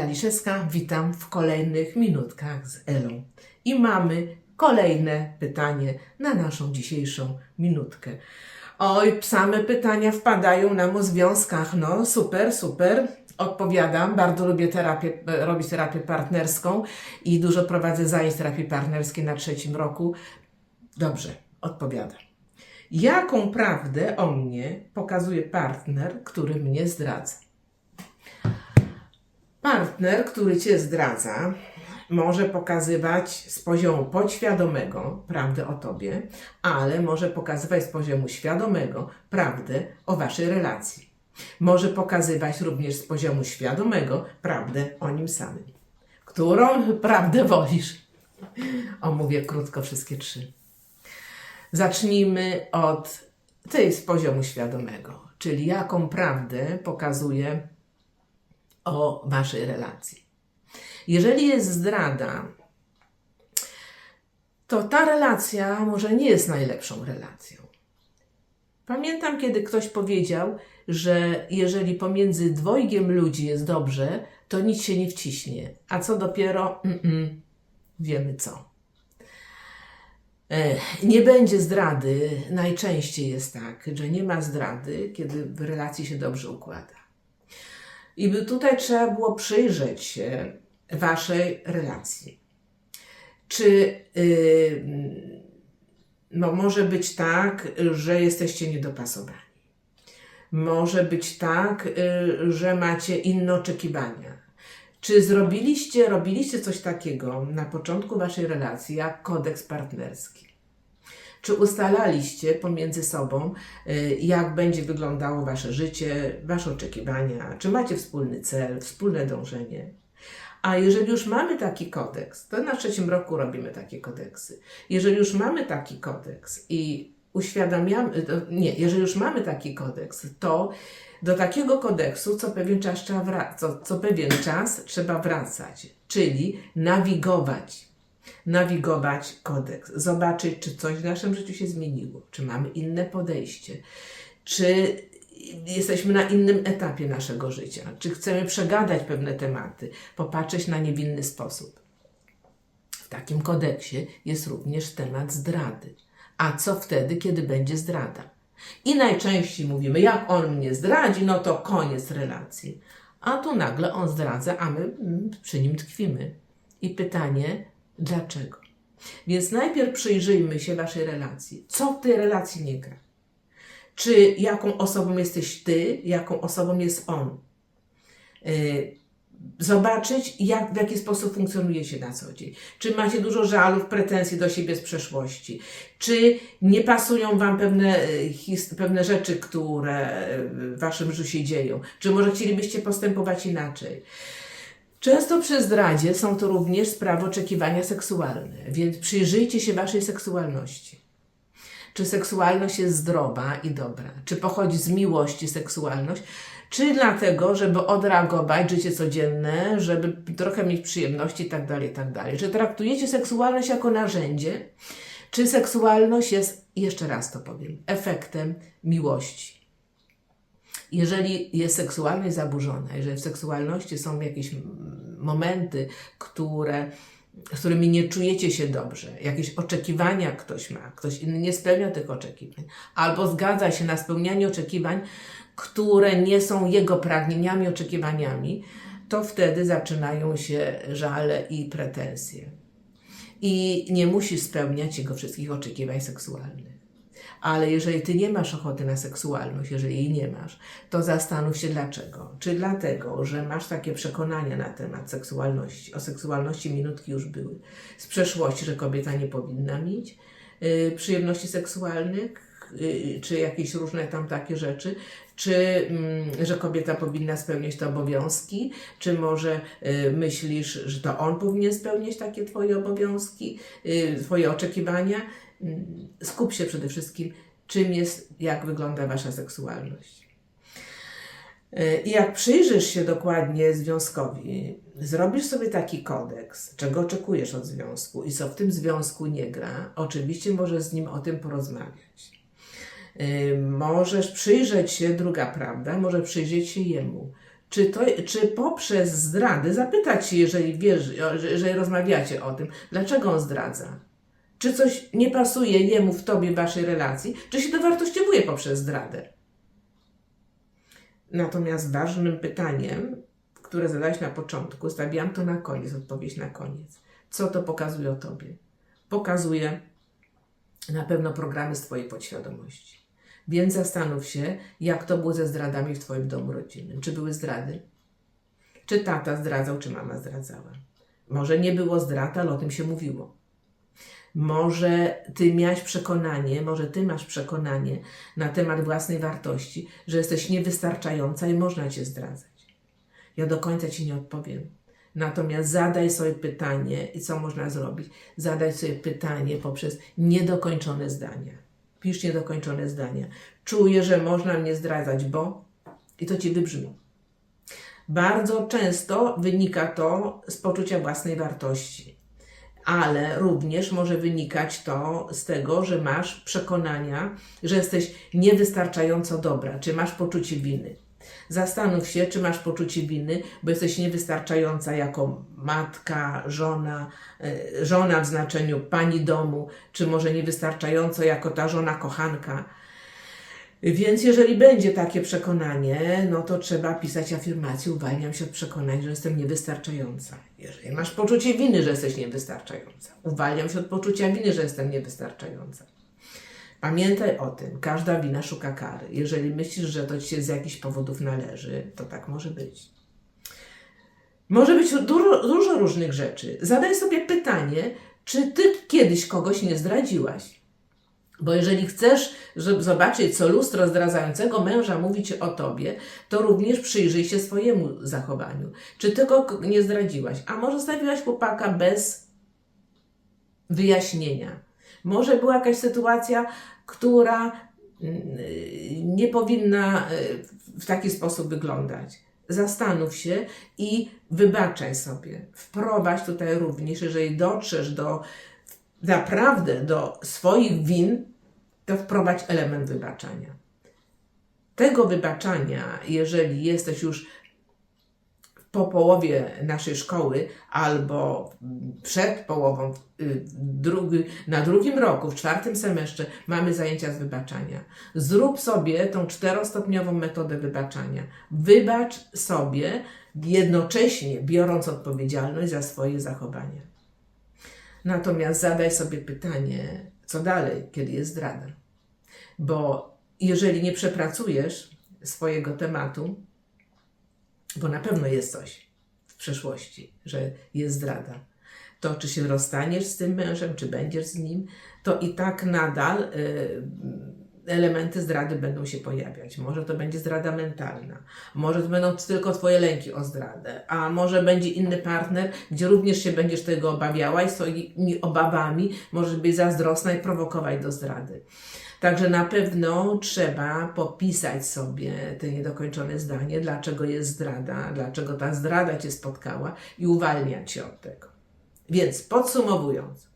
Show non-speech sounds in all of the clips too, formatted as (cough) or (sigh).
Ela Liszewska, witam w kolejnych minutkach z Elą. I mamy kolejne pytanie na naszą dzisiejszą minutkę. Oj, same pytania wpadają nam o związkach. No, super, super. Odpowiadam. Bardzo lubię terapię, robić terapię partnerską i dużo prowadzę zajęć terapii partnerskiej na trzecim roku. Dobrze, odpowiadam. Jaką prawdę o mnie pokazuje partner, który mnie zdradza? Partner, który cię zdradza, może pokazywać z poziomu podświadomego prawdę o tobie, ale może pokazywać z poziomu świadomego prawdę o waszej relacji. Może pokazywać również z poziomu świadomego prawdę o nim samym. Którą prawdę wolisz? (laughs) Omówię krótko wszystkie trzy. Zacznijmy od tej z poziomu świadomego, czyli jaką prawdę pokazuje o waszej relacji. Jeżeli jest zdrada, to ta relacja może nie jest najlepszą relacją. Pamiętam, kiedy ktoś powiedział, że jeżeli pomiędzy dwojgiem ludzi jest dobrze, to nic się nie wciśnie, a co dopiero mm-mm, wiemy co. Nie będzie zdrady. Najczęściej jest tak, że nie ma zdrady, kiedy w relacji się dobrze układa. I by tutaj trzeba było przyjrzeć się waszej relacji. Czy yy, no, może być tak, że jesteście niedopasowani? Może być tak, yy, że macie inne oczekiwania. Czy zrobiliście, robiliście coś takiego na początku waszej relacji, jak kodeks partnerski? Czy ustalaliście pomiędzy sobą, y, jak będzie wyglądało wasze życie, wasze oczekiwania? Czy macie wspólny cel, wspólne dążenie? A jeżeli już mamy taki kodeks, to na trzecim roku robimy takie kodeksy. Jeżeli już mamy taki kodeks i uświadamiamy, nie, jeżeli już mamy taki kodeks, to do takiego kodeksu co pewien czas trzeba, wra- co, co pewien czas trzeba wracać, czyli nawigować nawigować kodeks, zobaczyć, czy coś w naszym życiu się zmieniło, czy mamy inne podejście, czy jesteśmy na innym etapie naszego życia, czy chcemy przegadać pewne tematy, popatrzeć na nie w inny sposób. W takim kodeksie jest również temat zdrady. A co wtedy, kiedy będzie zdrada? I najczęściej mówimy, jak on mnie zdradzi, no to koniec relacji. A tu nagle on zdradza, a my mm, przy nim tkwimy. I pytanie, dlaczego? Więc najpierw przyjrzyjmy się Waszej relacji. Co w tej relacji nie gra? Czy jaką osobą jesteś Ty, jaką osobą jest on? Yy, zobaczyć, jak, w jaki sposób funkcjonujecie na co dzień. Czy macie dużo żalów, pretensji do siebie z przeszłości? Czy nie pasują Wam pewne, his, pewne rzeczy, które e, w Waszym życiu się dzieją? Czy może chcielibyście postępować inaczej? Często przy zdradzie są to również sprawy oczekiwania seksualne, więc przyjrzyjcie się Waszej seksualności. Czy seksualność jest zdrowa i dobra? Czy pochodzi z miłości seksualność? Czy dlatego, żeby odreagować życie codzienne, żeby trochę mieć przyjemności i tak dalej, i tak? Czy traktujecie seksualność jako narzędzie? Czy seksualność jest, jeszcze raz to powiem, efektem miłości? Jeżeli jest seksualność zaburzona, jeżeli w seksualności są jakieś momenty, które, z którymi nie czujecie się dobrze, jakieś oczekiwania ktoś ma, ktoś inny nie spełnia tych oczekiwań, albo zgadza się na spełnianie oczekiwań, które nie są jego pragnieniami, oczekiwaniami, to wtedy zaczynają się żale i pretensje. I nie musisz spełniać jego wszystkich oczekiwań seksualnych. Ale jeżeli ty nie masz ochoty na seksualność, jeżeli jej nie masz, to zastanów się dlaczego. Czy dlatego, że masz takie przekonania na temat seksualności, o seksualności minutki już były, z przeszłości, że kobieta nie powinna mieć yy, przyjemności seksualnych, yy, czy jakieś różne tam takie rzeczy, czy mm, że kobieta powinna spełniać te obowiązki, czy może y, myślisz, że to on powinien spełniać takie twoje obowiązki, y, twoje oczekiwania. Mm, Skup się przede wszystkim, czym jest, jak wygląda wasza seksualność. Y, I jak przyjrzysz się dokładnie związkowi, zrobisz sobie taki kodeks, czego oczekujesz od związku i co w tym związku nie gra, oczywiście możesz z nim o tym porozmawiać. Y, Możesz przyjrzeć się, druga prawda, może przyjrzeć się jemu. Czy, to, czy poprzez zdradę zapytać się, jeżeli wiesz, jeżeli rozmawiacie o tym, dlaczego on zdradza? Czy coś nie pasuje jemu w tobie, w waszej relacji? Czy się dowartościowuje poprzez zdradę? Natomiast ważnym pytaniem, które zadałeś na początku, stawiam to na koniec, odpowiedź na koniec. Co to pokazuje o tobie? Pokazuje na pewno programy z twojej podświadomości. Więc zastanów się, jak to było ze zdradami w twoim domu rodzinnym. Czy były zdrady? Czy tata zdradzał, czy mama zdradzała? Może nie było zdrad, ale o tym się mówiło. Może ty miałeś przekonanie, może ty masz przekonanie na temat własnej wartości, że jesteś niewystarczająca i można cię zdradzać. Ja do końca ci nie odpowiem. Natomiast zadaj sobie pytanie i co można zrobić? Zadaj sobie pytanie poprzez niedokończone zdania. Pisz niedokończone zdania. Czuję, że można mnie zdradzać, bo i to ci wybrzmi. Bardzo często wynika to z poczucia własnej wartości, ale również może wynikać to z tego, że masz przekonania, że jesteś niewystarczająco dobra, czy masz poczucie winy. Zastanów się, czy masz poczucie winy, bo jesteś niewystarczająca jako matka, żona, e, żona w znaczeniu pani domu, czy może niewystarczająco jako ta żona kochanka. Więc jeżeli będzie takie przekonanie, no to trzeba pisać afirmację, uwalniam się od przekonań, że jestem niewystarczająca. Jeżeli masz poczucie winy, że jesteś niewystarczająca, uwalniam się od poczucia winy, że jestem niewystarczająca. Pamiętaj o tym, każda wina szuka kary. Jeżeli myślisz, że to ci się z jakichś powodów należy, to tak może być. Może być dużo, dużo różnych rzeczy. Zadaj sobie pytanie, czy ty kiedyś kogoś nie zdradziłaś? Bo jeżeli chcesz żeby zobaczyć, co lustro zdradzającego męża mówi ci o tobie, to również przyjrzyj się swojemu zachowaniu. Czy ty go k- nie zdradziłaś? A może zostawiłaś chłopaka bez wyjaśnienia? Może była jakaś sytuacja, która mm, nie powinna y, w taki sposób wyglądać. Zastanów się i wybaczaj sobie. Wprowadź tutaj również, jeżeli dotrzesz do naprawdę do swoich win, to wprowadź element wybaczania. Tego wybaczania, jeżeli jesteś już po połowie naszej szkoły albo przed połową, y, drugi, na drugim roku, w czwartym semestrze, mamy zajęcia z wybaczania. Zrób sobie tą czterostopniową metodę wybaczania. Wybacz sobie, jednocześnie biorąc odpowiedzialność za swoje zachowania. Natomiast zadaj sobie pytanie, co dalej, kiedy jest zdrada. Bo jeżeli nie przepracujesz swojego tematu, bo na pewno jest coś w przeszłości, że jest zdrada, to czy się rozstaniesz z tym mężem, czy będziesz z nim, to i tak nadal y, elementy zdrady będą się pojawiać. Może to będzie zdrada mentalna, może to będą tylko Twoje lęki o zdradę, a może będzie inny partner, gdzie również się będziesz tego obawiała i swoimi obawami możesz być zazdrosna i prowokować do zdrady. Także na pewno trzeba popisać sobie te niedokończone zdanie, dlaczego jest zdrada, dlaczego ta zdrada Cię spotkała i uwalniać się od tego. Więc podsumowując,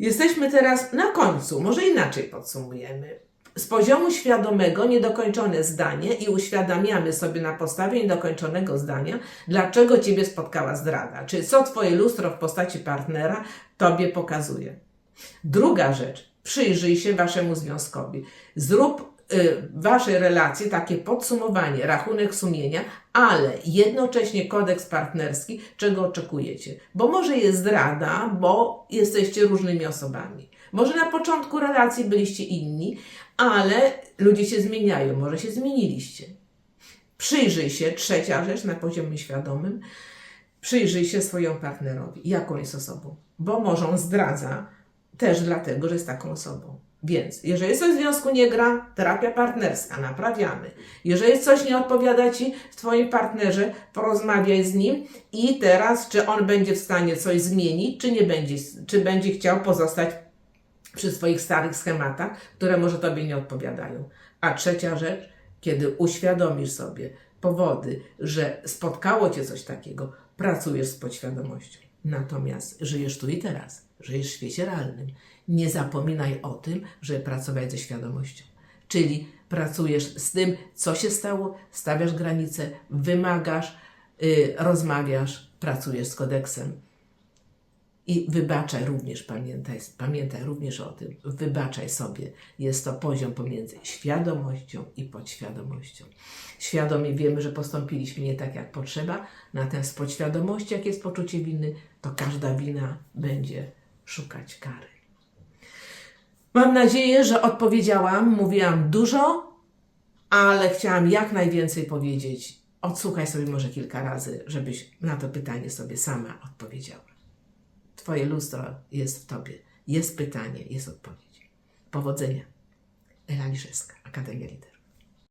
jesteśmy teraz na końcu, może inaczej podsumujemy. Z poziomu świadomego niedokończone zdanie i uświadamiamy sobie na podstawie niedokończonego zdania, dlaczego Ciebie spotkała zdrada, czy co Twoje lustro w postaci partnera Tobie pokazuje. Druga rzecz, przyjrzyj się Waszemu związkowi. Zrób y, Waszej relacji takie podsumowanie, rachunek sumienia, ale jednocześnie kodeks partnerski, czego oczekujecie. Bo może jest zdrada, bo jesteście różnymi osobami. Może na początku relacji byliście inni, ale ludzie się zmieniają, może się zmieniliście. Przyjrzyj się, trzecia rzecz na poziomie świadomym, przyjrzyj się swojemu partnerowi, jaką jest osobą, bo może on zdradza też dlatego, że jest taką osobą. Więc jeżeli coś w związku nie gra, terapia partnerska, naprawiamy. Jeżeli coś nie odpowiada Ci w Twoim partnerze, porozmawiaj z nim i teraz, czy on będzie w stanie coś zmienić, czy nie będzie, czy będzie chciał pozostać przy swoich starych schematach, które może Tobie nie odpowiadają. A trzecia rzecz, kiedy uświadomisz sobie powody, że spotkało Cię coś takiego, pracujesz z podświadomością. Natomiast żyjesz tu i teraz, żyjesz w świecie realnym. Nie zapominaj o tym, żeby pracować ze świadomością. Czyli pracujesz z tym, co się stało, stawiasz granice, wymagasz, y, rozmawiasz, pracujesz z kodeksem. I wybaczaj również, pamiętaj, pamiętaj również o tym, wybaczaj sobie. Jest to poziom pomiędzy świadomością i podświadomością. Świadomie wiemy, że postąpiliśmy nie tak, jak potrzeba, natomiast w podświadomości, jak jest poczucie winy, to każda wina będzie szukać kary. Mam nadzieję, że odpowiedziałam. Mówiłam dużo, ale chciałam jak najwięcej powiedzieć. Odsłuchaj sobie może kilka razy, żebyś na to pytanie sobie sama odpowiedziała. Twoje lustro jest w tobie. Jest pytanie, jest odpowiedź. Powodzenia. Ela Liszewska, Akademia Lider.